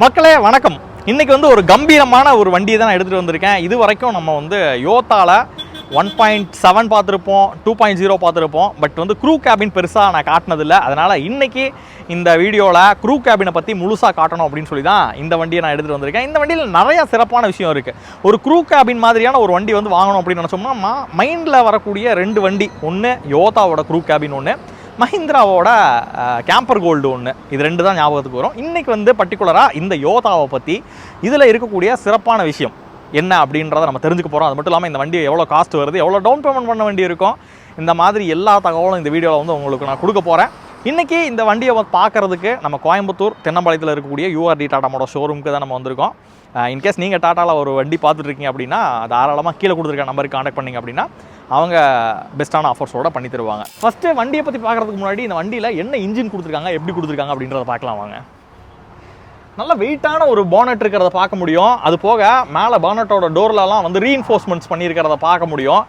மக்களே வணக்கம். இன்றைக்கி வந்து ஒரு கம்பீரமான ஒரு வண்டியை தான் நான் எடுத்துகிட்டு வந்திருக்கேன். இது வரைக்கும் நம்ம வந்து யோத்தாவில் ஒன் பாயிண்ட் செவன் பார்த்துருப்போம் டூ பாயிண்ட் ஜீரோ பார்த்துருப்போம். பட் வந்து க்ரூ கேபின் பெருசாக நான் காட்டினதில்லை. அதனால் இன்னைக்கு இந்த வீடியோவில் க்ரூ கேபினை பற்றி முழுசாக காட்டணும் அப்படின்னு சொல்லி தான் இந்த வண்டியை நான் எடுத்துகிட்டு வந்திருக்கேன். இந்த வண்டியில் நிறையா சிறப்பான விஷயம் இருக்குது ஒரு க்ரூ கேபின் மாதிரியான ஒரு வண்டி வந்து வாங்கணும் அப்படின்னு நினச்சோம்னா மைண்டில் வரக்கூடிய ரெண்டு வண்டி. ஒன்று யோத்தாவோட க்ரூ கேபின் ஒன்று மஹிந்திராவோட கேம்பர் கோல்டு ஒன்று இது ரெண்டு தான் ஞாபகத்துக்கு வரும். இன்றைக்கி வந்து பர்டிகுலராக இந்த யோதாவை பற்றி இதில் இருக்கக்கூடிய சிறப்பான விஷயம் என்ன அப்படின்றத நம்ம தெரிஞ்சுக்க போகிறோம் அது மட்டும் இல்லாமல் இந்த வண்டி எவ்வளோ காஸ்ட் வருது எவ்வளோ டவுன் பேமெண்ட் பண்ண வேண்டி இருக்கும் இந்த மாதிரி எல்லா தகவலும் இந்த வீடியோவில் வந்து உங்களுக்கு நான் கொடுக்க போகிறேன் இன்றைக்கி இந்த வண்டியை பார்க்குறதுக்கு நம்ம கோயம்புத்தூர் தென்னம்பாளையத்தில் இருக்கக்கூடிய யூஆர்டி டாட்டாமோட ஷோரூமுக்கு தான் நம்ம வந்திருக்கோம். இன்கேஸ் நீங்கள் டாட்டாவில் ஒரு வண்டி பார்த்துட்ருக்கீங்க அப்படின்னா தாராளமாக கீழே கொடுத்துருக்க நம்பருக்கு காண்டாக்ட் பண்ணிங்க அப்படின்னா அவங்க பெஸ்ட்டான ஆஃபர்ஸோட பண்ணி தருவாங்க. ஃபஸ்ட்டு வண்டியை பற்றி பார்க்குறதுக்கு முன்னாடி இந்த வண்டியில் என்ன இன்ஜின் கொடுத்துருக்காங்க எப்படி கொடுத்துருக்காங்க அப்படின்றத பார்க்கலாம் வாங்க. நல்ல வெயிட்டான ஒரு பானட் இருக்கிறத பார்க்க முடியும். அது போக மேலே பானட்டோட டோர்லலாம் வந்து ரீஇன்ஃபோர்ஸ்மெண்ட்ஸ் பண்ணியிருக்கிறத பார்க்க முடியும்.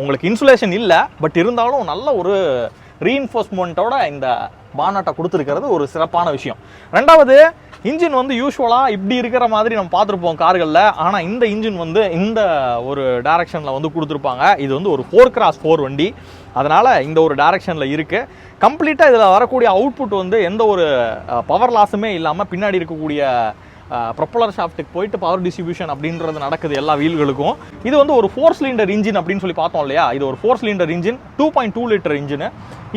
உங்களுக்கு இன்சுலேஷன் இல்லை பட் இருந்தாலும் நல்ல ஒரு ரீஎன்ஃபோர்ஸ்மெண்ட்டோட இந்த பானட்டை கொடுத்துருக்கிறது ஒரு சிறப்பான விஷயம். ரெண்டாவது இன்ஜின் வந்து யூஸ்வலாக இப்படி இருக்கிற மாதிரி நம்ம பார்த்துருப்போம் கார்களில். ஆனால் இந்த இன்ஜின் வந்து இந்த ஒரு டைரக்ஷனில் வந்து கொடுத்துருப்பாங்க. இது வந்து ஒரு ஃபோர் கிராஸ் ஃபோர் வண்டி. அதனால் இந்த ஒரு டைரக்ஷனில் இருக்குது கம்ப்ளீட்டாக இதில் வரக்கூடிய அவுட்புட் வந்து எந்த ஒரு பவர் லாஸுமே இல்லாமல் பின்னாடி இருக்கக்கூடிய ப்ரொப்பலர் ஷாஃப்ட்டுக்கு போயிட்டு பவர் டிஸ்ட்ரிபியூஷன் அப்படின்றது நடக்குது எல்லா வீல்களுக்கும். இது வந்து ஒரு ஃபோர் சிலிண்டர் இன்ஜின் அப்படின்னு சொல்லி பார்த்தோம் இல்லையா? இது ஒரு four cylinder engine two point two litre engine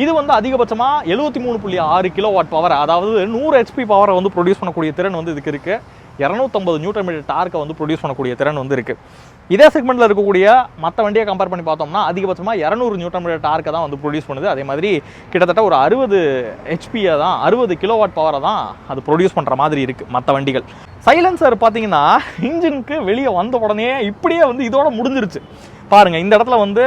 இது வந்து அதிகபட்சமாக எழுபத்தி மூணு புள்ளி ஆறு கிலோ வாட் பவர் அதாவது நூறு ஹெச்பி பவரை வந்து ப்ரொடியூஸ் பண்ணக்கூடிய திறன் வந்து இதுக்கு இருக்குது இரநூத்தம்பது நியூட்டன் மீட்டர் டார்க்கை வந்து ப்ரொடியூஸ் பண்ணக்கூடிய திறன் வந்து இருக்குது இதே செக்மெண்ட்டில் இருக்கக்கூடிய மற்ற வண்டியை கம்பேர் பண்ணி பார்த்தோம்னா அதிகபட்சமாக இரநூறு நியூட்டன் மீட்டர் டார்க்கை தான் வந்து ப்ரொடியூஸ் பண்ணுது. அதே மாதிரி கிட்டத்தட்ட ஒரு அறுபது ஹெச்பியை தான் அறுபது கிலோவாட் பவரை தான் அது ப்ரொடியூஸ் பண்ணுற மாதிரி இருக்குது மற்ற வண்டிகள். சைலன்சர் பார்த்தீங்கன்னா இன்ஜினுக்கு வெளியே வந்த உடனே இப்படியே வந்து இதோட முடிஞ்சிருச்சு. பாருங்க இந்த இடத்துல வந்து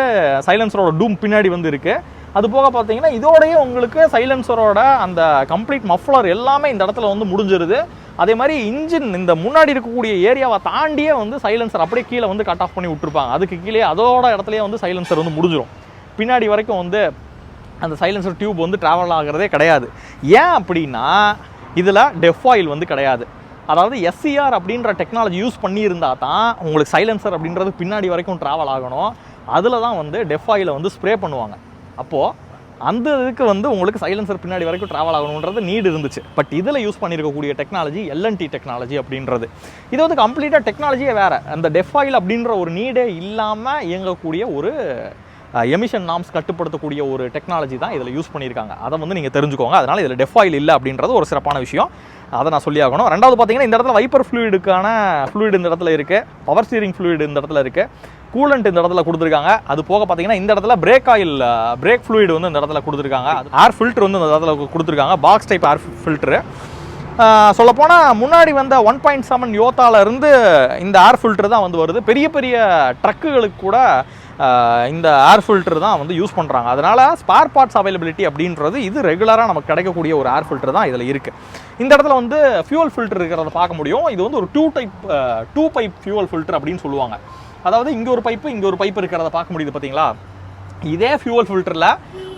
சைலன்சரோட டூம் பின்னாடி வந்து இருக்கு. அது போக பார்த்தீங்கன்னா இதோடய உங்களுக்கு சைலன்சரோட அந்த கம்ப்ளீட் மஃப்ளர் எல்லாமே இந்த இடத்துல வந்து முடிஞ்சிருது. அதே மாதிரி இன்ஜின் இந்த முன்னாடி இருக்கக்கூடிய ஏரியாவை தாண்டியே வந்து சைலன்சர் அப்படியே கீழே வந்து கட் ஆஃப் பண்ணி விட்டுருப்பாங்க. அதுக்கு கீழே அதோட இடத்துலையே வந்து சைலன்சர் வந்து முடிஞ்சிடும் பின்னாடி வரைக்கும் வந்து அந்த சைலன்சர் டியூப் வந்து ட்ராவல் ஆகிறதே கிடையாது. ஏன் அப்படின்னா இதில் டெஃப் ஆயில் வந்து கிடையாது. அதாவது எஸ்சிஆர் அப்படின்ற டெக்னாலஜி யூஸ் பண்ணியிருந்தா தான் உங்களுக்கு சைலன்சர் அப்படின்றது பின்னாடி வரைக்கும் ட்ராவல் ஆகணும். அதில் தான் வந்து டெஃப் ஆயிலை வந்து ஸ்ப்ரே பண்ணுவாங்க. அப்போது அந்த இதுக்கு வந்து உங்களுக்கு சைலன்சர் பின்னாடி வரைக்கும் ட்ராவல் ஆகணுன்றது நீடு இருந்துச்சு. பட் இதில் யூஸ் பண்ணியிருக்கக்கூடிய technology L and T technology அப்படின்றது. இது வந்து கம்ப்ளீட்டாக டெக்னாலஜியே வேறு. அந்த டெஃபாயில் அப்படின்ற ஒரு நீடே இல்லாமல் இயங்கக்கூடிய ஒரு எமிஷன் நாம்ஸ் கட்டுப்படுத்தக்கூடிய ஒரு டெக்னாலஜி தான் இதில் யூஸ் பண்ணியிருக்காங்க. அதை வந்து நீங்கள் தெரிஞ்சுக்கோங்க. அதனால் இதில் டெஃபாயில் இல்லை அப்படின்றது ஒரு சிறப்பான விஷயம். அதை நான் சொல்லி ஆகணும். ரெண்டாவது பார்த்தீங்கன்னா இந்த இடத்துல வைப்பர் ஃப்ளூயிடுக்கான ஃப்ளூயிட் இந்த இடத்துல இருக்குது பவர் ஸ்டீரிங் ஃப்ளூயிட் இந்த இடத்துல இருக்குது கூலண்ட் இந்த இடத்துல கொடுத்துருக்காங்க. அது போக பார்த்தீங்கன்னா இந்த இடத்துல பிரேக் ஆயில் பிரேக் ஃப்ளூயிட் வந்து இந்த இடத்துல கொடுத்துருக்காங்க. ஏர் ஃபில்டர் வந்து இந்த இடத்துல கொடுத்துருக்காங்க. பாக்ஸ் டைப் ஏர் ஃபில்ட்ரு சொல்லப்போனால் முன்னாடி வந்த ஒன் பாயிண்ட் செவன் யோத்தால இந்த ஏர் ஃபில்ட்ரு தான் வந்து வருது. பெரிய பெரிய ட்ரக்குகளுக்கு கூட இந்த ஏர் ஃபில்ட்ரு தான் வந்து யூஸ் பண்ணுறாங்க அதனால் ஸ்பேர் பார்ட்ஸ் அவைலபிலிட்டி அப்படின்றது இது ரெகுலராக நமக்கு கிடைக்கக்கூடிய ஒரு ஏர் ஃபில்ட்ரு தான் இதில் இருக்குது இந்த இடத்துல வந்து ஃபியூல் ஃபில்ட்ரு இருக்கிறத பார்க்க முடியும். இது வந்து ஒரு two type two pipe fuel filter அப்படின்னு சொல்லுவாங்க. அதாவது இங்கே ஒரு பைப்பு இங்கே ஒரு பைப் இருக்கிறத பார்க்க முடியுது பார்த்தீங்களா? இதே ஃபியூவல் ஃபில்டரில்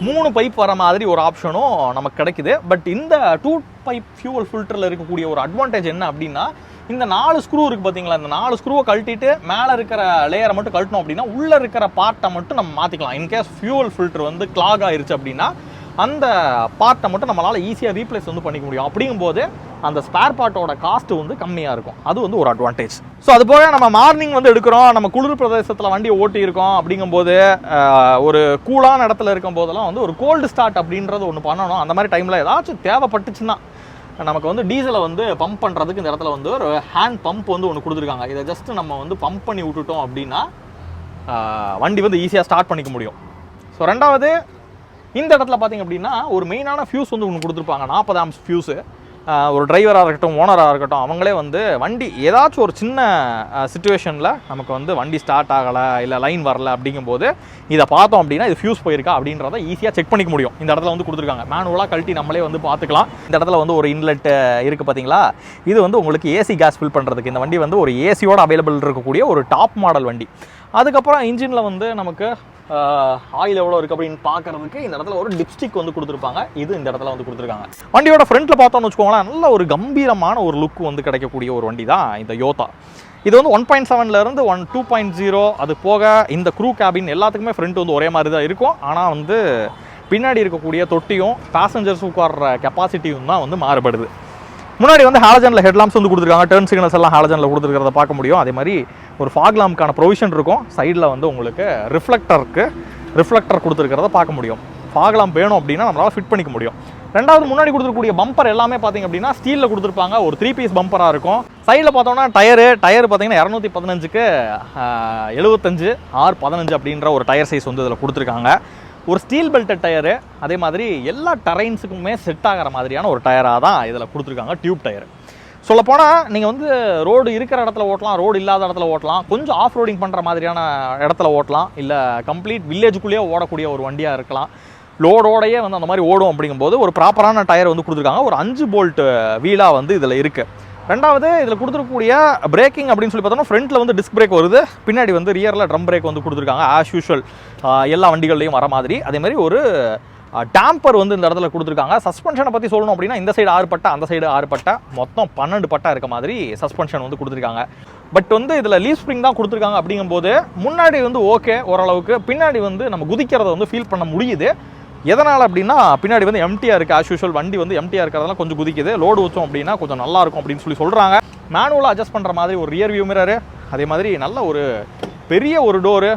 மூணு பைப் வர மாதிரி ஒரு ஆப்ஷனும் நமக்கு கிடைக்குது. பட் இந்த டூ பைப் ஃபியூவல் ஃபில்டரில் இருக்கக்கூடிய ஒரு அட்வான்டேஜ் என்ன அப்படின்னா இந்த நாலு ஸ்க்ரூ இருக்குது பார்த்தீங்களா? இந்த நாலு ஸ்க்ரூவை கழட்டிட்டு மேலே இருக்கிற லேயரை மட்டும் கழட்டினோம் அப்படின்னா உள்ளே இருக்கிற பார்ட்டை மட்டும் நம்ம மாற்றிக்கலாம் இன்கேஸ் ஃபியூவல் ஃபில்டர் வந்து கிளாக் ஆயிருச்சு அப்படின்னா அந்த பார்ட்டை மட்டும் நம்மளால் ஈஸியாக ரீப்ளேஸ் வந்து பண்ணிக்க முடியும். அப்படிங்கும்போது அந்த ஸ்பேர் பார்ட்டோட காஸ்ட் வந்து கம்மியாக இருக்கும். அது வந்து ஒரு அட்வான்டேஜ் ஸோ அது போக நம்ம மார்னிங் வந்து எடுக்கிறோம். நம்ம குளிர் பிரதேசத்தில் வண்டி ஓட்டி இருக்கோம் அப்படிங்கும்போது ஒரு கூலான இடத்துல இருக்கும் போதெல்லாம் வந்து ஒரு கோல்டு ஸ்டார்ட் அப்படின்றது ஒன்று பண்ணணும். அந்த மாதிரி டைமில் ஏதாச்சும் தேவைப்பட்டுச்சுன்னா நமக்கு வந்து டீசலை வந்து பம்ப் பண்ணுறதுக்கு இந்த இடத்துல வந்து ஒரு ஹேண்ட் பம்ப் வந்து ஒன்று கொடுத்துருக்காங்க. இதை ஜஸ்ட் நம்ம வந்து பம்ப் பண்ணி விட்டுட்டோம் அப்படின்னா வண்டி வந்து ஈஸியாக ஸ்டார்ட் பண்ணிக்க முடியும். ஸோ ரெண்டாவது இந்த இடத்துல பார்த்தீங்க அப்படின்னா ஒரு மெயினான ஃபியூஸ் வந்து ஒன்று கொடுத்துருப்பாங்க. நாற்பது ஆம்ஸ் ஃபியூஸு ஒரு டிரைவராக இருக்கட்டும் ஓனராக இருக்கட்டும் அவங்களே வந்து வண்டி ஏதாச்சும் ஒரு சின்ன சுச்சுவேஷனில் நமக்கு வந்து வண்டி ஸ்டார்ட் ஆகலை இல்லை லைன் வரல அப்படிங்கும்போது இதை பார்த்தோம் அப்படின்னா இது ஃபியூஸ் போயிருக்கா அப்படின்றத ஈஸியாக செக் பண்ணிக்க முடியும். இந்த இடத்துல வந்து கொடுத்துருக்காங்க. மேனுவலாக கழட்டி நம்மளே வந்து பார்த்துக்கலாம். இந்த இடத்துல வந்து ஒரு இன்லெட் இருக்குது பார்த்தீங்களா? இது வந்து உங்களுக்கு ஏசி கேஸ் ஃபில் பண்ணுறதுக்கு இந்த வண்டி வந்து ஒரு ஏசியோட அவைலபிள் இருக்கக்கூடிய ஒரு டாப் மாடல் வண்டி. அதுக்கப்புறம் இன்ஜினில் வந்து நமக்கு ஆயில் எவ்வளோ இருக்குது அப்படின்னு பார்க்கறதுக்கு இந்த இடத்துல ஒரு லிப்ஸ்டிக் வந்து கொடுத்துருப்பாங்க. இது இந்த இடத்துல வந்து கொடுத்துருக்காங்க. வண்டியோட ஃப்ரண்ட்டில் பார்த்தோம்னு வச்சுக்கோங்களேன் நல்ல ஒரு கம்பீரமான ஒரு லுக் வந்து கிடைக்கக்கூடிய ஒரு வண்டி தான் இந்த யோதா இது வந்து ஒன் பாயிண்ட் செவன்லேருந்து ஒன் டூ பாயிண்ட் ஜீரோ அது போக இந்த க்ரூ கேபின் எல்லாத்துக்குமே ஃப்ரண்ட் வந்து ஒரே மாதிரி தான் இருக்கும். ஆனால் வந்து பின்னாடி இருக்கக்கூடிய தொட்டியும் பேசஞ்சர்ஸ் உட்கார்ற கெப்பாசிட்டியும் தான் வந்து மாறுபடுது. முன்னாடி வந்து ஹாலஜனில் ஹெட்லாம்ஸ் வந்து கொடுத்துருக்காங்க. டர்ன் சிக்னல்ஸ் எல்லாம் ஹாலஜனில் கொடுத்துருக்கிறத பார்க்க முடியும். அதே மாதிரி ஒரு ஃபாக் லாம்ப்க்கான ப்ரொவிஷன் இருக்கும். சைடில் வந்து உங்களுக்கு ரிஃப்ளெக்டருக்கு ரிஃப்ளெக்டர் கொடுத்துருக்கிறத பார்க்க முடியும். ஃபாக் லாம்ப் வேணும் அப்படின்னா நம்மளால் ஃபிட் பண்ணிக்க முடியும். ரெண்டாவது முன்னாடி கொடுத்துருக்கூடிய பம்பர் எல்லாமே பார்த்தீங்க அப்படின்னா ஸ்டீலில் கொடுத்துருப்பாங்க. ஒரு த்ரீ பீஸ் பம்பராக இருக்கும். சைடில் பார்த்தோம்னா டயரு டயர் பார்த்தீங்கன்னா இரநூத்தி பதினஞ்சுக்கு எழுபத்தஞ்சு ஆர் பதினஞ்சு அப்படின்ற ஒரு டயர் சைஸ் வந்து இதில் கொடுத்துருக்காங்க. ஒரு ஸ்டீல் பெல்ட்டட் டயரு அதே மாதிரி எல்லா டரைன்ஸுக்குமே செட் ஆகிற மாதிரியான ஒரு டயராக தான் இதில் கொடுத்துருக்காங்க டியூப் டயர் சொல்லப்போனால் நீங்கள் வந்து ரோடு இருக்கிற இடத்துல ஓட்டலாம் ரோடு இல்லாத இடத்துல ஓட்டலாம் கொஞ்சம் ஆஃப் ரோடிங் பண்ணுற மாதிரியான இடத்துல ஓட்டலாம் இல்லை கம்ப்ளீட் வில்லேஜுக்குள்ளேயே ஓடக்கூடிய ஒரு வண்டியாக இருக்கலாம். லோடோடையே வந்து அந்த மாதிரி ஓடும் அப்படிங்கும்போது ஒரு ப்ராப்பரான டயர் வந்து கொடுத்துருக்காங்க ஒரு அஞ்சு போல்ட் வீலாக வந்து இதில் இருக்குது ரெண்டாவது இதில் கொடுத்துருக்கக்கூடிய பிரேக்கிங் அப்படின்னு சொல்லி பார்த்தோம்னா ஃப்ரண்ட்டில் வந்து டிஸ்க் பிரேக் வருது. பின்னாடி வந்து ரியரில் ட்ரம் பிரேக் வந்து கொடுத்துருக்காங்க ஆஸ் யூஷுவல் எல்லா வண்டிகள்லையும் வர மாதிரி. அதே மாதிரி ஒரு டேம்பர் வந்து இந்த இடத்துல கொடுத்துருக்காங்க. சஸ்பென்ஷனை பற்றி சொல்லணும் அப்படின்னா இந்த சைடு ஆறு பட்டா அந்த சைடு ஆறு பட்டா மொத்தம் பன்னெண்டு பட்டா இருக்க மாதிரி சஸ்பென்ஷன் வந்து கொடுத்துருக்காங்க. பட் வந்து இதில் லீவ் ஸ்ப்ரிங் தான் கொடுத்துருக்காங்க அப்படிங்கும்போது முன்னாடி வந்து ஓகே ஓரளவுக்கு பின்னாடி வந்து நம்ம குதிக்கிறத வந்து ஃபீல் பண்ண முடியுது. எதனால் அப்படின்னா பின்னாடி வந்து எம்டிஆர் இருக்குது ஆஸ் யூஷுவல் வண்டி வந்து எம்டிஆர் இருக்கிறதெல்லாம் கொஞ்சம் குதிக்குது. லோடு வச்சோம் அப்படின்னா கொஞ்சம் நல்லா இருக்கும் அப்படின்னு சொல்லி சொல்கிறாங்க மேனுவலாக அட்ஜஸ்ட் பண்ணுற மாதிரி ஒரு ரியர் வியூ மிரரு அதே மாதிரி நல்ல ஒரு பெரிய ஒரு டோரு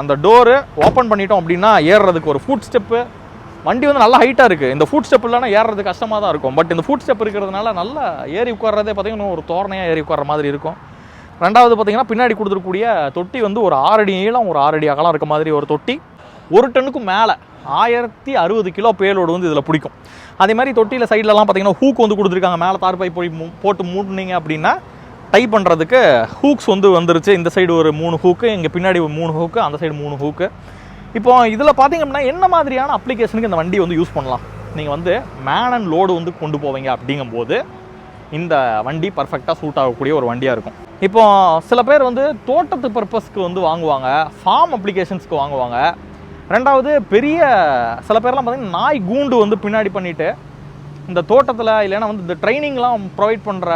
அந்த டோரு ஓப்பன் பண்ணிட்டோம் அப்படின்னா ஏறுறதுக்கு ஒரு ஃபுட் ஸ்டெப்பு வண்டி வந்து நல்லா ஹைட்டாக இருக்குது இந்த ஃபுட் ஸ்டெப் இல்லைனா ஏறுறது கஷ்டமாக தான் இருக்கும். பட் இந்த ஃபுட் ஸ்டெப் இருக்கிறதுனால நல்லா ஏறி உட்கார்றதே பார்த்தீங்கன்னா ஒரு தோரணையாக ஏறி உட்கார மாதிரி இருக்கும். ரெண்டாவது பார்த்தீங்கன்னா பின்னாடி கொடுத்துருக்கூடிய தொட்டி வந்து ஒரு ஆறடி நீளம் ஒரு ஆறடி அகலம் இருக்க மாதிரி ஒரு தொட்டி. ஒரு டன்னுக்கும் மேலே ஆயிரத்தி அறுபது கிலோ பேலோடு வந்து இதில் பிடிக்கும். அதே மாதிரி தொட்டியில் சைட்லலாம் பார்த்தீங்கன்னா ஹூக் வந்து கொடுத்துருக்காங்க. மேலே தார்பாய் போய் போட்டு மூடினீங்க அப்படின்னா டை பண்ணுறதுக்கு ஹூக்ஸ் வந்து வந்துருச்சு. இந்த சைடு ஒரு மூணு ஹூக்கு இங்கே பின்னாடி ஒரு மூணு ஹூக்கு அந்த சைடு மூணு ஹூக்கு இப்போ இதில் பார்த்தீங்க அப்படின்னா என்ன மாதிரியான அப்ளிகேஷனுக்கு இந்த வண்டி வந்து யூஸ் பண்ணலாம்? நீங்கள் வந்து மேன் அண்ட் லோடு வந்து கொண்டு போவீங்க அப்படிங்கும்போது இந்த வண்டி பர்ஃபெக்டாக சூட் ஆகக்கூடிய ஒரு வண்டியாக இருக்கும். இப்போ சில பேர் வந்து தோட்டத்து பர்பஸ்க்கு வந்து வாங்குவாங்க. ஃபார்ம் அப்ளிகேஷன்ஸ்க்கு வாங்குவாங்க. ரெண்டாவது பெரிய சில பேர்லாம் பார்த்தீங்கன்னா நாய் கூண்டு வந்து பின்னாடி பண்ணிட்டு இந்த தோட்டத்தில் இல்லைன்னா வந்து இந்த ட்ரைனிங்லாம் ப்ரொவைட் பண்ணுற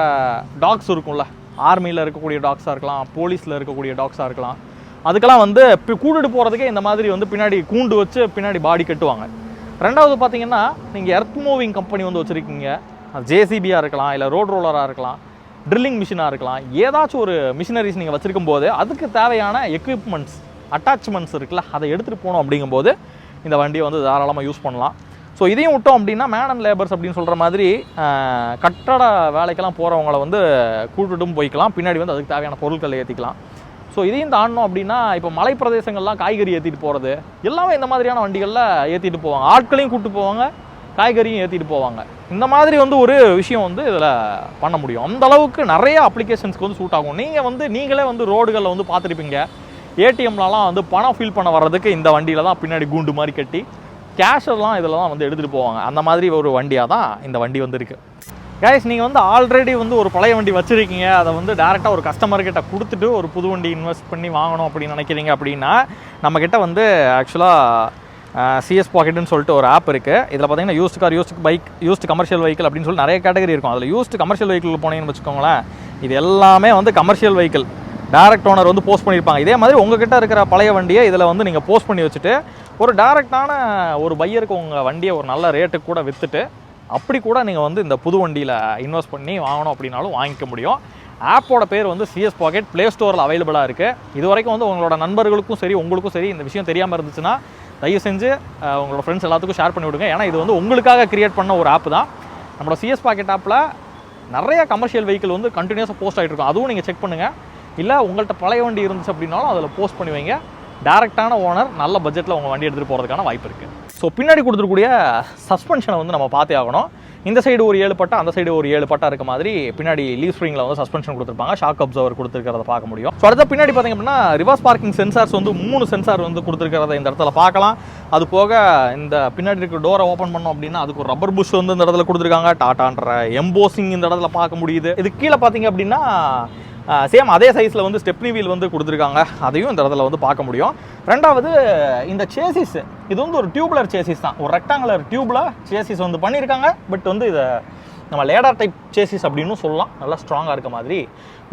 டாக்ஸ் இருக்கும்ல. ஆர்மியில் இருக்கக்கூடிய டாக்ஸாக இருக்கலாம் போலீஸில் இருக்கக்கூடிய டாக்ஸாக இருக்கலாம். அதுக்கெல்லாம் வந்து இப்போ கூட்டிட்டு போகிறதுக்கே இந்த மாதிரி வந்து பின்னாடி கூண்டு வச்சு பின்னாடி பாடி கட்டுவாங்க. ரெண்டாவது பார்த்தீங்கன்னா நீங்கள் எர்த் மூவிங் கம்பெனி வந்து வச்சுருக்கீங்க. அது ஜேசிபியாக இருக்கலாம் இல்லை ரோட் ரோலராக இருக்கலாம் ட்ரில்லிங் மிஷினாக இருக்கலாம். ஏதாச்சும் ஒரு மிஷினரிஸ் நீங்கள் வச்சுருக்கும் போது அதுக்கு தேவையான எக்யூப்மெண்ட்ஸ் அட்டாச்மெண்ட்ஸ் இருக்குல்ல அதை எடுத்துகிட்டு போகணும் அப்படிங்கும்போது இந்த வண்டியை வந்து தாராளமாக யூஸ் பண்ணலாம். ஸோ இதையும் விட்டோம் அப்படின்னா மேன் அண்ட் லேபர்ஸ் அப்படின்னு சொல்கிற மாதிரி கட்டட வேலைக்கெல்லாம் போகிறவங்கள வந்து கூட்டுட்டும் போய்க்கலாம். பின்னாடி வந்து அதுக்கு தேவையான பொருட்களை ஏற்றிக்கலாம் ஸோ இதையும் தாண்டணும் அப்படின்னா இப்போ மலை பிரதேசங்கள்லாம் காய்கறி ஏற்றிட்டு போகிறது எல்லாமே இந்த மாதிரியான வண்டிகளில் ஏற்றிட்டு போவாங்க. ஆட்களையும் கூப்பிட்டு போவாங்க காய்கறியும் ஏற்றிட்டு போவாங்க. இந்த மாதிரி வந்து ஒரு விஷயம் வந்து இதில் பண்ண முடியும். அந்த அளவுக்கு நிறைய அப்ளிகேஷன்ஸ்க்கு வந்து சூட் ஆகும். நீங்கள் வந்து நீங்களே வந்து ரோடுகளில் வந்து பார்த்துருப்பீங்க. ஏடிஎம்லலாம் வந்து பணம் ஃபில் பண்ண வர்றதுக்கு இந்த வண்டியில் தான் பின்னாடி கூண்டு மாதிரி கட்டி கேஷெல்லாம் இதில் தான் வந்து எடுத்துகிட்டு போவாங்க. அந்த மாதிரி ஒரு வண்டியாக தான் இந்த வண்டி வந்து இருக்குது கைஸ் நீங்கள் வந்து ஆல்ரெடி வந்து ஒரு பழைய வண்டி வச்சுருக்கீங்க. அதை வந்து டேரெக்டாக ஒரு கஸ்டமர்கிட்ட கொடுத்துட்டு ஒரு புது வண்டி இன்வெஸ்ட் பண்ணி வாங்கணும் அப்படின்னு நினைக்கிறீங்க அப்படின்னா நம்மக்கிட்ட வந்து ஆக்சுவலாக சிஎஸ் பாக்கெட்டுன்னு சொல்லிட்டு ஒரு ஆப் இருக்குது இதில் பார்த்தீங்கன்னா used car used bike used commercial vehicle அப்படின்னு சொல்லி நிறைய கேட்டகரி இருக்கும். அதில் யூஸ்ட் கமர்ஷியல் வெஹிக்கிள் போனீங்கன்னு வச்சுக்கோங்களேன் இது எல்லாமே வந்து கமர்ஷியல் வெஹிக்கிள் டேரக்ட் ஓனர் வந்து போஸ்ட் பண்ணியிருப்பாங்க இதே மாதிரி உங்ககிட்ட இருக்கிற பழைய வண்டியை இதில் வந்து நீங்கள் போஸ்ட் பண்ணி வச்சுட்டு ஒரு டேரெக்டான ஒரு பையருக்கு உங்கள் வண்டியை ஒரு நல்ல ரேட்டுக்கு கூட விற்றுட்டு அப்படி கூட நீங்கள் வந்து இந்த புது வண்டியில் இன்வெஸ்ட் பண்ணி வாங்கணும் அப்படின்னாலும் வாங்கிக்க முடியும். ஆப்போட பேர் வந்து சிஎஸ் பாக்கெட் ப்ளே ஸ்டோரில் அவைலபிளாக இருக்குது இது வரைக்கும் வந்து உங்களோட நண்பர்களுக்கும் சரி உங்களுக்கும் சரி இந்த விஷயம் தெரியாமல் இருந்துச்சுன்னா தயவு செஞ்சு உங்களோட ஃப்ரெண்ட்ஸ் எல்லாத்துக்கும் ஷேர் பண்ணி விடுங்க. ஏன்னா இது வந்து உங்களுக்காக கிரியேட் பண்ண ஒரு ஆப் தான். நம்மளோட சிஎஸ் பாக்கெட் ஆப்பில் நிறைய கமர்ஷியல் வெஹிக்கிள் வந்து கண்டினியூஸாக போஸ்ட் ஆகிட்டு இருக்கும். அதுவும் நீங்கள் செக் பண்ணுங்கள் இல்லை உங்கள்கிட்ட பழைய வண்டி இருந்துச்சு அப்படின்னாலும் அதில் போஸ்ட் பண்ணி வைங்க. டேரெக்டான ஓனர் நல்ல பட்ஜெட்டில் உங்கள் வண்டி எடுத்துகிட்டு போகிறதுக்கான வாய்ப்பு இருக்குது ஸோ பின்னாடி கொடுத்துருக்கூடிய சஸ்பென்ஷனை வந்து நம்ம பார்த்தே ஆகணும். இந்த சைடு ஒரு ஏழு பட்டா அந்த சைடு ஒரு ஏழு பட்டா இருக்க மாதிரி பின்னாடி லீவ் ஸ்ப்ரிங்கில் வந்து சஸ்பென்ஷன் கொடுத்துருப்பாங்க. ஷாக் அப்சர்வர் கொடுத்துருக்கிறத பார்க்க முடியும். ஸோ அடுத்த பின்னாடி பார்த்தீங்க அப்படின்னா ரிவர்ஸ் பார்க்கிங் சென்சார்ஸ் வந்து மூணு சென்சார் வந்து கொடுத்துருக்கிறத இந்த இடத்துல பார்க்கலாம். அது போக இந்த பின்னாடி இருக்க டோரை ஓப்பன் பண்ணோம் அப்படின்னா அதுக்கு ஒரு ரப்பர் புஷ் வந்து இந்த இடத்துல கொடுத்துருக்காங்க. டாட்டான்ற எம்போசிங் இந்த இடத்துல பார்க்க முடியுது. இது கீழே பார்த்தீங்க அப்படின்னா சேம் அதே சைஸில் வந்து ஸ்டெப்னி வீல் வந்து கொடுத்துருக்காங்க. அதையும் இந்த இடத்துல வந்து பார்க்க முடியும். ரெண்டாவது இந்த சேசிஸ் இது வந்து ஒரு டியூப்லர் சேசிஸ் தான். ஒரு ரெக்டாங்குலர் டியூப்பில் சேசிஸ் வந்து பண்ணியிருக்காங்க. பட் வந்து இதை நம்ம லேடர் டைப் சேசிஸ் அப்படின்னு சொல்லலாம். நல்லா ஸ்ட்ராங்காக இருக்க மாதிரி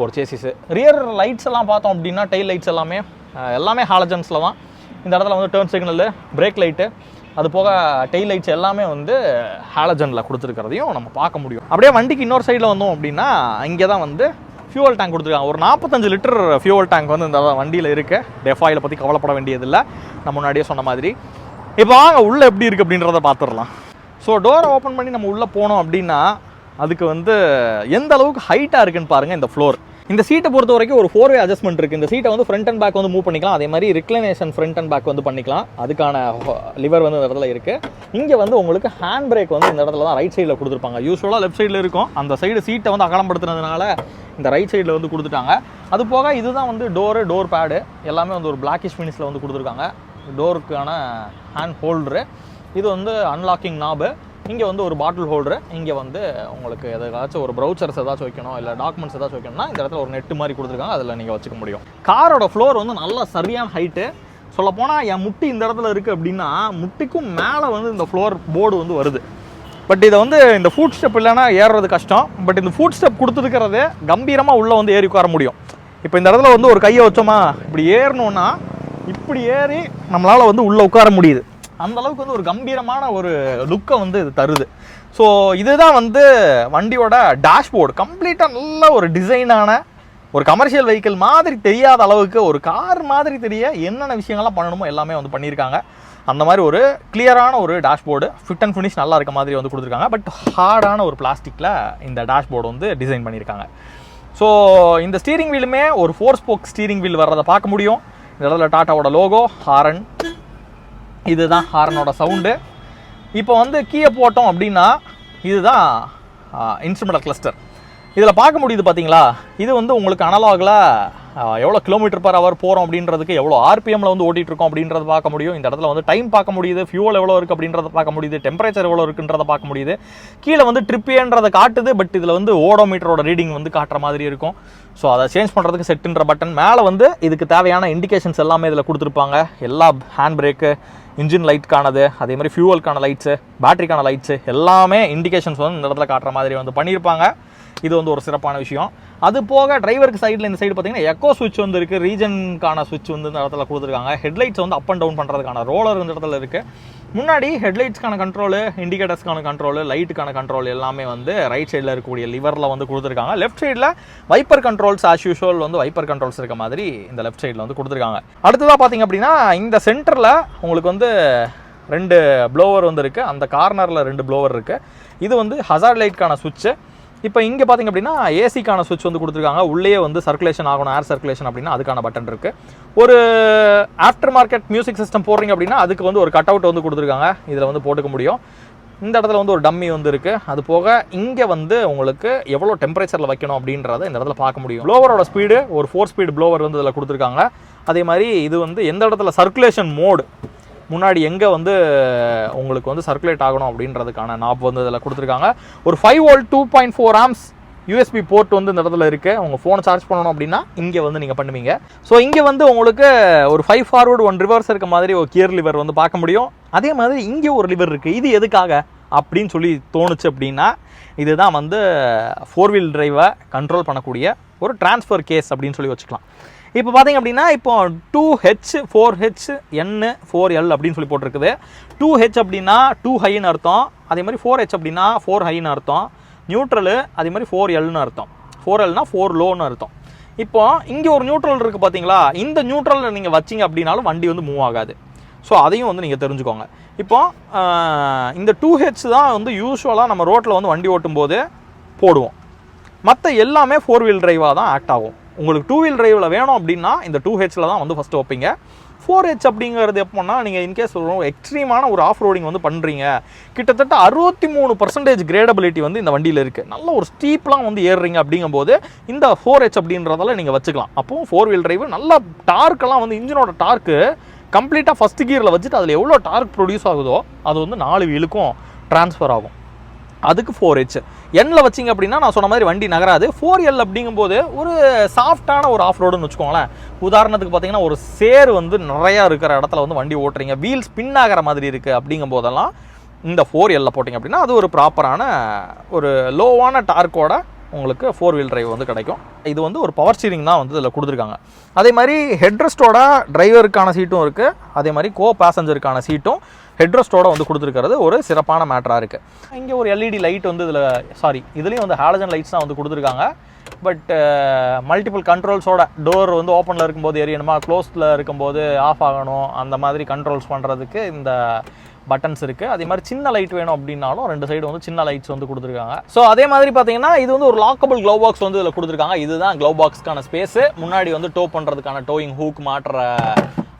ஒரு சேசிஸ் ரியர் லைட்ஸ் எல்லாம் பார்த்தோம் அப்படின்னா டெயில் லைட்ஸ் எல்லாமே எல்லாமே ஹாலஜன்ஸில் தான். இந்த இடத்துல வந்து டேர்ன் சிக்னலு பிரேக் லைட்டு அது போக டெய்ல் லைட்ஸ் எல்லாமே வந்து ஹாலஜனில் கொடுத்துருக்கிறதையும் நம்ம பார்க்க முடியும். அப்படியே வண்டிக்கு இன்னொரு சைடில் வந்தோம் அப்படின்னா இங்கே தான் வந்து ஃபியூவல் டேங்க் கொடுத்துருக்காங்க. ஒரு நாற்பத்தஞ்சு லிட்டர் ஃபியூவல் டேங்க் வந்து இந்த வண்டியில் இருக்கு. டெஃபாயில் பற்றி கவலைப்பட வேண்டியதில்லை. நம்ம முன்னாடியே சொன்ன மாதிரி. இப்போ வாங்க உள்ளே எப்படி இருக்குது அப்படின்றத பார்த்துடலாம் ஸோ டோரை ஓப்பன் பண்ணி நம்ம உள்ளே போனோம் அப்படின்னா அதுக்கு வந்து எந்த அளவுக்கு ஹைட்டாக இருக்குன்னு பாருங்கள் இந்த ஃப்ளோர் இந்த சீட்டை பொறுத்த வரைக்கும் ஒரு ஃபோர் வே அட்ஜஸ்ட்மெண்ட் இருக்குது இந்த சீட்டை வந்து ஃப்ரண்ட் அண்ட் பேக் வந்து மூவ் பண்ணிக்கலாம். அதே மாதிரி ரிக்ளனேஷன் ஃப்ரண்ட் அண்ட் பேக் வந்து பண்ணிக்கலாம். அதுக்கான லிவர் வந்து இந்த இடத்துல இருக்குது இங்கே வந்து உங்களுக்கு ஹேண்ட் பிரேக் வந்து இந்த இடத்துல தான் ரைட் சைடில் கொடுத்துருப்பாங்க. யூஸ்வலாக லெஃப்ட் சைடில் இருக்கும். அந்த சைடு சீட்டை வந்து அகலப்படுத்துனதுனால இந்த ரைட் சைடில் வந்து கொடுத்துட்டாங்க. அது போக இதுதான் வந்து டோரு டோர் பேடு எல்லாமே வந்து ஒரு பிளாக்கிஷ் ஃபினிஷில் வந்து கொடுத்துருக்காங்க. டோருக்கான ஹேண்ட் ஹோல்டரு இது வந்து அன்லாக்கிங் நாபு இங்கே வந்து ஒரு பாட்டில் ஹோல்டரு இங்கே வந்து உங்களுக்கு எதாச்சும் ஒரு ப்ரௌச்சர்ஸ் ஏதாச்சும் வைக்கணும் இல்லை டாக்குமெண்ட்ஸ் ஏதாச்சும் வைக்கணும்னா இந்த இடத்துல ஒரு நெட்டு மாதிரி கொடுத்துருக்காங்க அதில் நீங்கள் வச்சுக்க முடியும். காரோட ஃப்ளோர் வந்து நல்ல சரியான ஹைட்டு சொல்லப்போனால் என் முட்டி இந்த இடத்துல இருக்குது அப்படின்னா முட்டிக்கும் மேலே வந்து இந்த ஃப்ளோர் போர்டு வந்து வருது. பட் இதை வந்து இந்த ஃபுட் ஸ்டெப் இல்லைன்னா ஏறுறது கஷ்டம். பட் இந்த ஃபுட் ஸ்டெப் கொடுத்துருக்கிறதே கம்பீரமாக உள்ளே வந்து ஏறி உட்கார முடியும். இப்போ இந்த இடத்துல வந்து ஒரு கையை வச்சோமா? இப்படி ஏறணுன்னா இப்படி ஏறி நம்மளால் வந்து உள்ளே உட்கார முடியுது. அந்த அளவுக்கு வந்து ஒரு கம்பீரமான ஒரு லுக்கை வந்து இது தருது. ஸோ இதுதான் வந்து வண்டியோட டேஷ்போர்டு கம்ப்ளீட்டாக நல்ல ஒரு டிசைனான ஒரு கமர்ஷியல் வெஹிக்கிள் மாதிரி தெரியாத அளவுக்கு ஒரு கார் மாதிரி தெரிய என்னென்ன விஷயங்கள்லாம் பண்ணணுமோ எல்லாமே வந்து பண்ணியிருக்காங்க. அந்த மாதிரி ஒரு கிளியரான ஒரு டேஷ்போர்டு ஃபிட் அண்ட் ஃபினிஷ் நல்லா இருக்க மாதிரி வந்து கொடுத்துருக்காங்க. பட் ஹார்டான ஒரு பிளாஸ்டிக்கில் இந்த டேஷ்போர்டு வந்து டிசைன் பண்ணியிருக்காங்க. ஸோ இந்த ஸ்டீரிங் வீலுமே ஒரு ஃபோர் ஸ்போக் ஸ்டீரிங் வீல் வர்றதை பார்க்க முடியும். இந்த இடத்துல டாட்டாவோட லோகோ ஹாரன் இதுதான் ஹாரனோட சவுண்டு. இப்போ வந்து கீயை போட்டோம் அப்படின்னா இதுதான் இன்ஸ்ட்ருமெண்டல் கிளஸ்டர் இதில் பார்க்க முடியுது பார்த்தீங்களா? இது வந்து உங்களுக்கு அனலாகில் எவ்வளோ கிலோமீட்டர் பர் அவர் போகிறோம் அப்படின்றதுக்கு எவ்வளோ ஆர்பிஎம்மில் வந்து ஓட்டிட்டு இருக்கோம் அப்படின்றத பார்க்க முடியும். இந்த இடத்துல வந்து டைம் பார்க்க முடியுது. ஃபியூல் எவ்வளோ இருக்குது அப்படின்றத பார்க்க முடியுது. டெம்பரேச்சர் எவ்வளோ இருக்குன்றத பார்க்க முடியுது. கீழே வந்து ட்ரிப்பியன்றதை காட்டுது. பட் இதில் வந்து ஓடோமீட்டரோட ரீடிங் வந்து காட்டுற மாதிரி இருக்கும். ஸோ அதை சேஞ்ச் பண்ணுறதுக்கு செட்டுன்ற பட்டன் மேலே வந்து இதுக்கு தேவையான இண்டிகேஷன்ஸ் எல்லாமே இதில் கொடுத்துருப்பாங்க. எல்லா ஹேண்ட் பிரேக்கு இன்ஜின் லைட்கானது அதே மாதிரி ஃபியூவலுக்கான லைட்ஸு பேட்டரிக்கான லைட்ஸு எல்லாமே இண்டிகேஷன்ஸ் வந்து இந்த இடத்துல காட்டுற மாதிரி வந்து பண்ணியிருப்பாங்க. இது வந்து ஒரு சிறப்பான விஷயம். அது போக டிரைவருக்கு சைடில் இந்த சைடு பார்த்தீங்கன்னா எக்கோ சுவிட்ச் வந்து இருக்குது ரீஜனுக்கான சுவிட்ச் வந்து இந்த இடத்துல கொடுத்துருக்காங்க. ஹெட்லைட்ஸ் வந்து அப் அண்ட் டவுன் பண்ணுறதுக்கான ரோலர் இந்த இடத்துல இருக்குது முன்னாடி ஹெட்லைட்ஸ்க்கான கண்ட்ரோலு இண்டிகேட்டர்ஸ்க்கான கண்ட்ரோலு லைட்டுக்கான கண்ட்ரோல் எல்லாமே வந்து ரைட் சைடில் இருக்கக்கூடிய லிவரில் வந்து கொடுத்துருக்காங்க. லெஃப்ட் சைடில் வைப்பர் கண்ட்ரோல்ஸ் ஆஸ் யூஷுவல் வந்து வைப்பர் கண்ட்ரோல்ஸ் இருக்க மாதிரி இந்த லெஃப்ட் சைடில் வந்து கொடுத்துருக்காங்க. அடுத்ததாக பார்த்தீங்க அப்படின்னா இந்த சென்டரில் உங்களுக்கு வந்து ரெண்டு ப்ளோவர் வந்து இருக்குது அந்த கார்னரில் ரெண்டு ப்ளோவர் இருக்குது இது வந்து ஹசார்ட் லைட்க்கான சுவிட்சு இப்போ இங்கே பார்த்தீங்க அப்படின்னா ஏசிக்கான சுவிட்ச் வந்து கொடுத்துருக்காங்க. உள்ளே வந்து சர்க்குலேஷன் ஆகணும் ஏர் சர்க்குலேஷன் அப்படின்னா அதுக்கான பட்டன் இருக்குது ஒரு ஆஃப்டர் மார்க்கெட் மியூசிக் சிஸ்டம் போடுறீங்க அப்படின்னா அதுக்கு வந்து ஒரு கட் அவுட் வந்து கொடுத்துருக்காங்க. இதில் வந்து போட்டுக்க முடியும். இந்த இடத்துல வந்து ஒரு டம்மி வந்து இருக்குது அது போக இங்கே வந்து உங்களுக்கு எவ்வளோ டெம்பரேச்சரில் வைக்கணும் அப்படின்றத இந்த இடத்துல பார்க்க முடியும். ப்ளோவரோட ஸ்பீடு ஒரு ஃபோர் ஸ்பீடு ப்ளோவர் வந்து இதில் கொடுத்துருக்காங்க. அதே மாதிரி இது வந்து எந்த இடத்துல சர்க்குலேஷன் மோடு முன்னாடி எங்கே வந்து உங்களுக்கு வந்து சர்க்குலேட் ஆகணும் அப்படின்றதுக்கான நாப் வந்து இதில் கொடுத்துருக்காங்க. ஒரு five volt two point four amps USB port வந்து இந்த இடத்துல இருக்குது உங்கள் ஃபோனை சார்ஜ் பண்ணணும் அப்படின்னா இங்கே வந்து நீங்கள் பண்ணுவீங்க. ஸோ இங்கே வந்து உங்களுக்கு ஒரு ஃபைவ் ஃபார்வர்டு ஒன் ரிவர்ஸ் இருக்க மாதிரி ஒரு கியர் லிவர் வந்து பார்க்க முடியும். அதே மாதிரி இங்கே ஒரு லிவர் இருக்குது இது எதுக்காக அப்படின்னு சொல்லி தோணுச்சு அப்படின்னா இதுதான் வந்து ஃபோர் வீல் டிரைவை கண்ட்ரோல் பண்ணக்கூடிய ஒரு ட்ரான்ஸ்ஃபர் கேஸ் அப்படின்னு சொல்லி வச்சுக்கலாம். இப்போ பார்த்தீங்க அப்படின்னா இப்போ two H four H N four L அப்படின்னு சொல்லி போட்டிருக்குது. டூ ஹெச் அப்படின்னா டூ ஹைன்னு அர்த்தம். அதே மாதிரி ஃபோர் ஹெச் அப்படின்னா ஃபோர் ஹைன்னு அர்த்தம். நியூட்ரலு அதே மாதிரி ஃபோர் எல்னு அர்த்தம். ஃபோர் எல்னா ஃபோர் லோன்னு அர்த்தம். இப்போ இங்கே ஒரு நியூட்ரல் இருக்குது பார்த்தீங்களா? இந்த நியூட்ரலில் நீங்கள் வச்சிங்க அப்படின்னாலும் வண்டி வந்து மூவ் ஆகாது. ஸோ அதையும் வந்து நீங்கள் தெரிஞ்சுக்கோங்க. இப்போ இந்த டூ ஹெச் தான் வந்து யூஸ்வலாக நம்ம ரோட்டில் வந்து வண்டி ஓட்டும் போது போடுவோம். மற்ற எல்லாமே ஃபோர் வீல் டிரைவாக தான் ஆக்ட் ஆகும். உங்களுக்கு டூ வீல் டிரைவில் வேணும் அப்படின்னா இந்த டூ ஹெச்சில் தான் வந்து ஃபஸ்ட்டு வைப்பீங்க. ஃபோர் ஹெச் அப்படிங்கிறது எப்போன்னா நீங்கள் இன்கேஸ் ஒரு எக்ஸ்ட்ரீமான ஒரு ஆஃப் ரோடிங் வந்து பண்ணுறீங்க கிட்டத்தட்ட அறுபத்தி மூணு பர்சன்டேஜ் கிரேடபிலிட்டி வந்து இந்த வண்டியில் இருக்குது நல்ல ஒரு ஸ்டீப்லாம் வந்து ஏறுறீங்க அப்படிங்கும்போது இந்த ஃபோர் ஹெச் அப்படின்றதால நீங்கள் வச்சுக்கலாம். அப்போவும் ஃபோர் வீல் டிரைவ் நல்லா டார்க்கெல்லாம் வந்து இன்ஜினோட டார்க்கு கம்ப்ளீட்டாக ஃபஸ்ட் கியரில் வச்சுட்டு அதில் எவ்வளோ டார்க் ப்ரொடியூஸ் ஆகுதோ அது வந்து நாலு வீலுக்கும் ட்ரான்ஸ்ஃபர் ஆகும். அதுக்கு ஃபோர் ஹெச் எண்ணில் வச்சிங்க அப்படின்னா நான் சொன்ன மாதிரி வண்டி நகராது. ஃபோர் எல் அப்படிங்கும்போது ஒரு சாஃப்டான ஒரு ஆஃப் ரோடுன்னு வச்சுக்கோங்களேன். உதாரணத்துக்கு பார்த்தீங்கன்னா ஒரு சேர் வந்து நிறையா இருக்கிற இடத்துல வந்து வண்டி ஓட்டுறீங்க. வீல்ஸ் ஸ்பின் ஆகிற மாதிரி இருக்குது அப்படிங்கும் போதெல்லாம் இந்த ஃபோர் எல்ல போட்டிங்க அப்படின்னா அது ஒரு ப்ராப்பரான ஒரு லோவான டார்க்கோட உங்களுக்கு ஃபோர் வீல் டிரைவ் வந்து கிடைக்கும். இது வந்து ஒரு பவர் ஸ்டீரிங் தான் வந்து இதில் கொடுத்துருக்காங்க. அதே மாதிரி ஹெட்ரெஸ்ட்டோட டிரைவருக்கான சீட்டும் இருக்குது அதே மாதிரி கோ பேசஞ்சருக்கான சீட்டும் ஹெட்ரெஸ்ட்டோட வந்து கொடுத்துருக்கிறது ஒரு சிறப்பான மேட்டராக இருக்குது இங்கே ஒரு எல்இடி லைட் வந்து இதில் சாரி இதுலேயும் வந்து ஹாலஜன் லைட்ஸ் தான் வந்து கொடுத்துருக்காங்க. பட் மல்டிபிள் கண்ட்ரோல்ஸோட டோர் வந்து ஓப்பனில் இருக்கும்போது எரியணுமா? க்ளோஸில் இருக்கும்போது ஆஃப் ஆகணும். அந்த மாதிரி கண்ட்ரோல்ஸ் பண்ணுறதுக்கு இந்த பட்டன்ஸ் இருக்குது அதே மாதிரி சின்ன லைட் வேணும் அப்படின்னாலும் ரெண்டு சைடு வந்து சின்ன லைட்ஸ் வந்து கொடுத்துருக்காங்க. ஸோ அதே மாதிரி பார்த்தீங்கன்னா இது வந்து ஒரு லாக்கபிள் க்ளோ பாக்ஸ் வந்து இதில் கொடுத்துருக்காங்க. இதுதான் க்ளோ பாக்ஸ்க்கான ஸ்பேஸு முன்னாடி வந்து டோ பண்ணுறதுக்கான டோயிங் ஹூக் மாட்டுற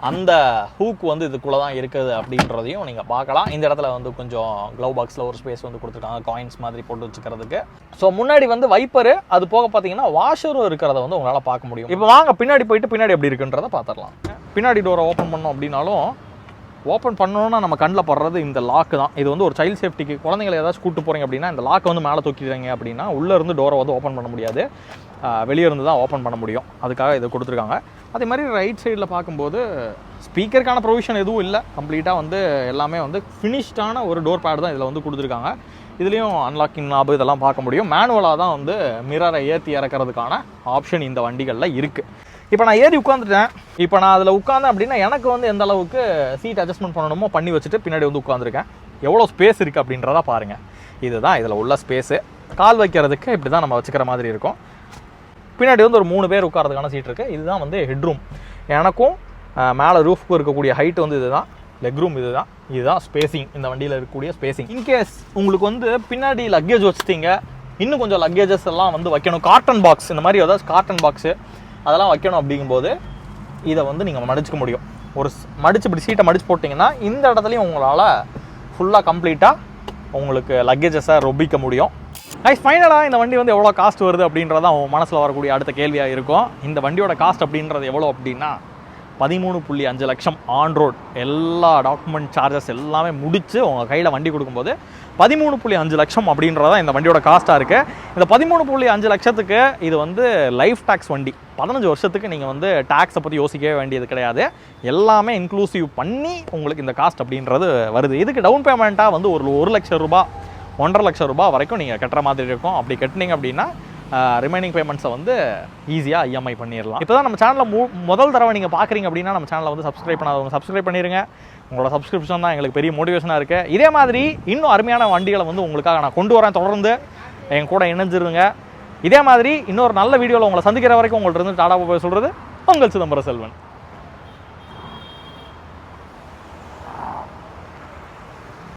அந்த ஹூக் வந்து இதுக்குள்ளே தான் இருக்குது அப்படின்றதையும் நீங்கள் பார்க்கலாம். இந்த இடத்துல வந்து கொஞ்சம் க்ளவ் பாக்ஸில் ஒரு ஸ்பேஸ் வந்து கொடுத்துருக்காங்க. காயின்ஸ் மாதிரி போட்டு வச்சுக்கிறதுக்கு. ஸோ முன்னாடி வந்து வைப்பரு அது போக பார்த்தீங்கன்னா வாஷரும் இருக்கிறத வந்து உங்களால் பார்க்க முடியும். இப்போ வாங்க பின்னாடி போயிட்டு பின்னாடி எப்படி இருக்குன்றதை பார்த்துடலாம். பின்னாடி டோரை ஓப்பன் பண்ணோம் அப்படின்னாலும் ஓப்பன் பண்ணணும்னா நம்ம கண்ணில் படுறது இந்த லாக்கு தான். இது வந்து ஒரு சைல்ட் சேஃப்டிக்கு குழந்தைங்களை ஏதாச்சும் கூட்டு போகிறீங்க அப்படின்னா இந்த லாக்கை வந்து மேலே தூக்கிடுறீங்க அப்படின்னா உள்ளே இருந்து டோரை வந்து ஓப்பன் பண்ண முடியாது. வெளியே இருந்து தான் ஓப்பன் பண்ண முடியும். அதுக்காக இதை கொடுத்துருக்காங்க. அதே மாதிரி ரைட் சைடில் பார்க்கும்போது ஸ்பீக்கருக்கான ப்ரொவிஷன் எதுவும் இல்லை. கம்ப்ளீட்டாக வந்து எல்லாமே வந்து ஃபினிஷ்டான ஒரு டோர் பேட் தான் இதில் வந்து கொடுத்துருக்காங்க. இதுலேயும் அன்லாக்கிங் நாபு இதெல்லாம் பார்க்க முடியும். மேனுவலாக தான் வந்து மிரரை ஏற்றி இறக்கிறதுக்கான ஆப்ஷன் இந்த வண்டிகளில் இருக்குது இப்போ நான் ஏறி உட்காந்துட்டேன் இப்போ நான் அதில் உட்காந்தேன் அப்படின்னா எனக்கு வந்து எந்த அளவுக்கு சீட் அட்ஜஸ்ட்மெண்ட் பண்ணணுமோ பண்ணி வச்சுட்டு பின்னாடி வந்து உட்காந்துருக்கேன் எவ்வளோ ஸ்பேஸ் இருக்குது அப்படின்றத பாருங்கள் இதுதான் இதில் உள்ள ஸ்பேஸு கால் வைக்கிறதுக்கு இப்படி தான் நம்ம வச்சுக்கிற மாதிரி இருக்கும். பின்னாடி வந்து ஒரு மூணு பேர் உட்காரதுக்கான சீட் இருக்குது இதுதான் வந்து ஹெட்ரூம் எனக்கும் மேலே ரூஃப்க்கு இருக்கக்கூடிய ஹைட் வந்து இதுதான். லெக் ரூம் இதுதான். இதுதான் ஸ்பேசிங் இந்த வண்டியில் இருக்கக்கூடிய ஸ்பேசிங் இன்கேஸ் உங்களுக்கு வந்து பின்னாடி லக்கேஜ் வச்சுட்டீங்க இன்னும் கொஞ்சம் லக்கேஜஸ் எல்லாம் வந்து வைக்கணும். காட்டன் பாக்ஸ் இந்த மாதிரி ஏதாவது காட்டன் பாக்ஸு அதெல்லாம் வைக்கணும் அப்படிங்கும்போது இதை வந்து நீங்கள் மடிச்சுக்க முடியும். ஒரு மடித்து மடிச்சு இப்படி சீட்டை மடிச்சு போட்டிங்கன்னா இந்த இடத்துலையும் உங்களால் ஃபுல்லாக கம்ப்ளீட்டாக உங்களுக்கு லக்கேஜஸை ரொபிக்க முடியும். ஐஸ் ஃபைனலாக இந்த வண்டி வந்து எவ்வளோ காஸ்ட் வருது அப்படின்றது தான் உங்கள் மனசில் வரக்கூடிய அடுத்த கேள்வியாக இருக்கும். இந்த வண்டியோட காஸ்ட் அப்படின்றது எவ்வளோ அப்படின்னா பதிமூணு புள்ளி அஞ்சு லட்சம் ஆன் ரோட் எல்லா டாக்குமெண்ட் சார்ஜஸ் எல்லாமே முடித்து உங்கள் கையில் வண்டி கொடுக்கும்போது பதிமூணு புள்ளி அஞ்சு லட்சம் அப்படின்றதான் இந்த வண்டியோட காஸ்ட்டாக இருக்குது இந்த பதிமூணு புள்ளி அஞ்சு லட்சத்துக்கு இது வந்து லைஃப் டேக்ஸ் வண்டி. பதினஞ்சு வருஷத்துக்கு நீங்கள் வந்து டேக்ஸை பற்றி யோசிக்கவே வேண்டியது கிடையாது. எல்லாமே இன்க்ளூசிவ் பண்ணி உங்களுக்கு இந்த காஸ்ட் அப்படின்றது வருது. இதுக்கு டவுன் பேமெண்ட்டாக வந்து ஒரு ஒரு லட்சம் ரூபா ஒன்றரை லட்சம் ரூபாய் வரைக்கும் நீங்கள் கட்டுற மாதிரி இருக்கும். அப்படி கட்டினீங்க அப்படின்னா ரிமைனிங் பேமெண்ட்ஸை வந்து ஈஸியாக இஎம்ஐ பண்ணிடலாம் இப்போ தான் நம்ம சேனலில் மு முதல் தடவை நீங்கள் பார்க்குறீங்க அப்படின்னா நம்ம சேனலை வந்து சப்ஸ்கிரைப் பண்ணாதவங்க சப்ஸ்கிரைப் பண்ணிடுங்க உங்களோட சப்ஸ்கிரிப்ஷன் தான் எங்களுக்கு பெரிய மோட்டிவேஷனாக இருக்குது இதே மாதிரி இன்னும் அருமையான வண்டிகளை வந்து உங்களுக்காக நான் கொண்டு வரேன் தொடர்ந்து. என் கூட இணைஞ்சிருங்க. இதே மாதிரி இன்னொரு நல்ல வீடியோவில் உங்களை சந்திக்கிற வரைக்கும் உங்கள்கிட்ட இருந்து டாடா போய் சொல்கிறது உங்கள் சிதம்பரம் செல்வன்.